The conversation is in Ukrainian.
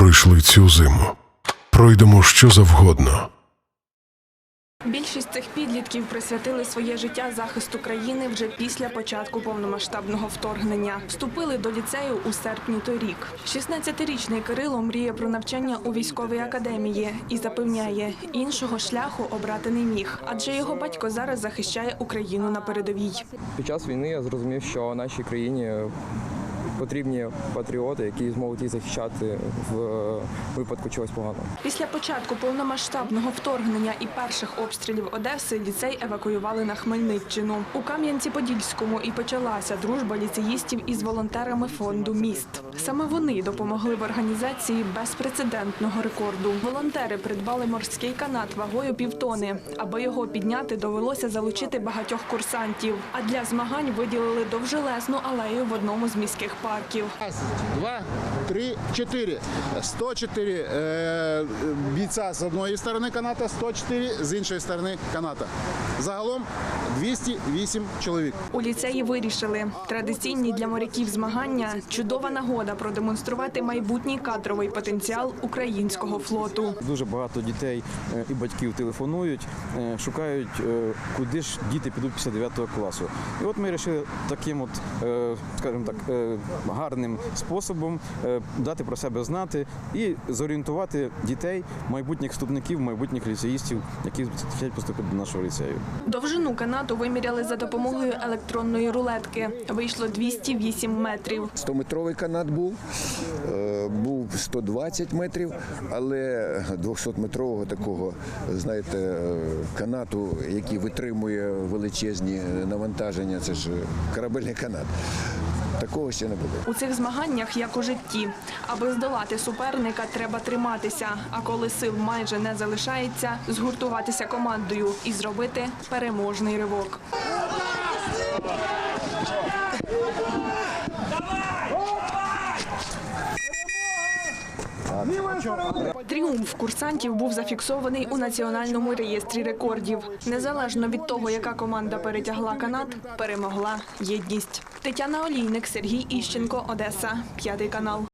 пройшли цю зиму. Пройдемо що завгодно. Більшість цих підлітків присвятили своє життя захисту країни вже після початку повномасштабного вторгнення. Вступили до ліцею у серпні торік. 16-річний Кирило мріє про навчання у військовій академії і запевняє, іншого шляху обрати не міг, адже його батько зараз захищає Україну на передовій. Під час війни я зрозумів, що нашій країні потрібні патріоти, які зможуть їх захищати в випадку чогось поганого. Після початку повномасштабного вторгнення і перших обстрілів Одеси ліцей евакуювали на Хмельниччину. У Кам'янці-Подільському і почалася дружба ліцеїстів із волонтерами фонду міст. Саме вони допомогли в організації безпрецедентного рекорду. Волонтери придбали морський канат вагою півтони. Аби його підняти, довелося залучити багатьох курсантів. А для змагань виділили довжелезну алею в одному з міських парків. Раз, два, три, чотири. 104 е, бійця з одної сторони каната, 104 з іншої сторони каната. Загалом 208 чоловік. У ліцеї вирішили традиційні для моряків змагання чудова нагода продемонструвати майбутній кадровий потенціал українського флоту. Дуже багато дітей е, і батьків телефонують, е, шукають, е, куди ж діти підуть після 9 класу. І от ми вирішили таким, от, скажімо так, гарним способом е, дати про себе знати і зорієнтувати дітей, майбутніх вступників, майбутніх ліцеїстів, які хочуть поступити до нашого ліцею. Довжину канату виміряли за допомогою електронної рулетки. Вийшло 208 метрів. 100-метровий канат був, е, був 120 метрів, але 200-метрового такого, знаєте, е, канату, який витримує величезні навантаження, це ж корабельний канат. Такого ще не було. У цих змаганнях, як у житті, аби здолати суперника, треба триматися. А коли сил майже не залишається, згуртуватися командою і зробити переможний ривок. Тріумф курсантів був зафіксований у національному реєстрі рекордів. Незалежно від того, яка команда перетягла канат, перемогла єдність. Тетяна Олійник, Сергій Іщенко, Одеса, п'ятий канал.